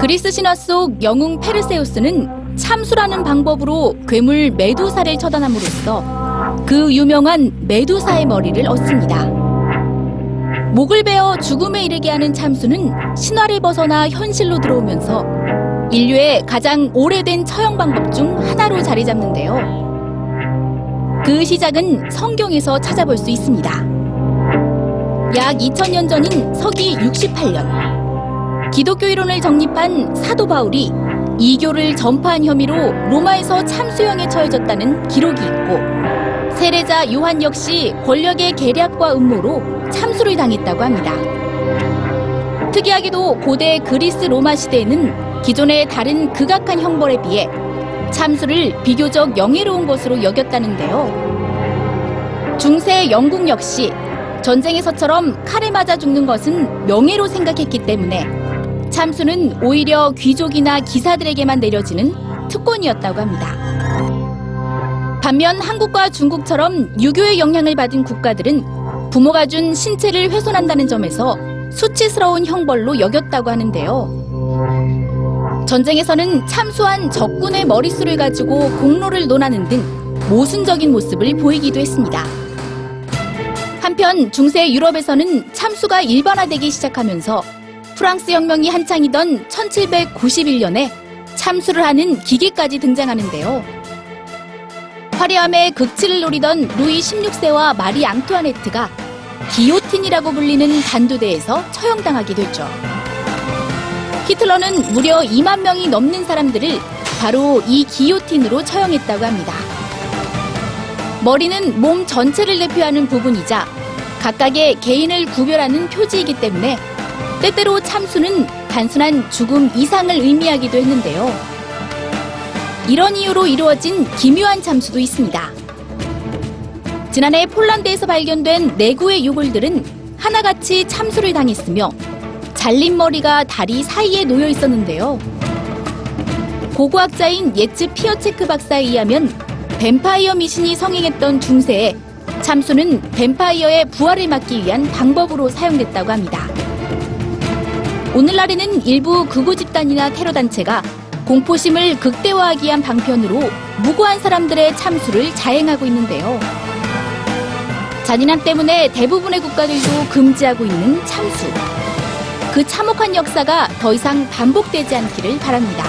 그리스 신화 속 영웅 페르세우스는 참수라는 방법으로 괴물 메두사를 처단함으로써 그 유명한 메두사의 머리를 얻습니다. 목을 베어 죽음에 이르게 하는 참수는 신화를 벗어나 현실로 들어오면서 인류의 가장 오래된 처형 방법 중 하나로 자리 잡는데요. 그 시작은 성경에서 찾아볼 수 있습니다. 약 2000년 전인 서기 68년 기독교 이론을 정립한 사도 바울이 이교를 전파한 혐의로 로마에서 참수형에 처해졌다는 기록이 있고 세례자 요한 역시 권력의 계략과 음모로 참수를 당했다고 합니다. 특이하게도 고대 그리스 로마 시대에는 기존의 다른 극악한 형벌에 비해 참수를 비교적 영예로운 것으로 여겼다는데요. 중세 영국 역시 전쟁에서처럼 칼에 맞아 죽는 것은 명예로 생각했기 때문에 참수는 오히려 귀족이나 기사들에게만 내려지는 특권이었다고 합니다. 반면 한국과 중국처럼 유교의 영향을 받은 국가들은 부모가 준 신체를 훼손한다는 점에서 수치스러운 형벌로 여겼다고 하는데요. 전쟁에서는 참수한 적군의 머릿수를 가지고 공로를 논하는 등 모순적인 모습을 보이기도 했습니다. 한편 중세 유럽에서는 참수가 일반화되기 시작하면서 프랑스 혁명이 한창이던 1791년에 참수를 하는 기계까지 등장하는데요. 화려함의 극치를 노리던 루이 16세와 마리 앙투아네트가 기요틴이라고 불리는 단두대에서 처형당하게 되죠. 히틀러는 무려 2만 명이 넘는 사람들을 바로 이 기요틴으로 처형했다고 합니다. 머리는 몸 전체를 대표하는 부분이자 각각의 개인을 구별하는 표지이기 때문에 때때로 참수는 단순한 죽음 이상을 의미하기도 했는데요. 이런 이유로 이루어진 기묘한 참수도 있습니다. 지난해 폴란드에서 발견된 내구의 유골들은 하나같이 참수를 당했으며 잘린 머리가 다리 사이에 놓여 있었는데요. 고고학자인 예츠 피어체크 박사에 의하면 뱀파이어 미신이 성행했던 중세에 참수는 뱀파이어의 부활을 막기 위한 방법으로 사용됐다고 합니다. 오늘날에는 일부 극우 집단이나 테러 단체가 공포심을 극대화하기 위한 방편으로 무고한 사람들의 참수를 자행하고 있는데요. 잔인함 때문에 대부분의 국가들도 금지하고 있는 참수. 그 참혹한 역사가 더 이상 반복되지 않기를 바랍니다.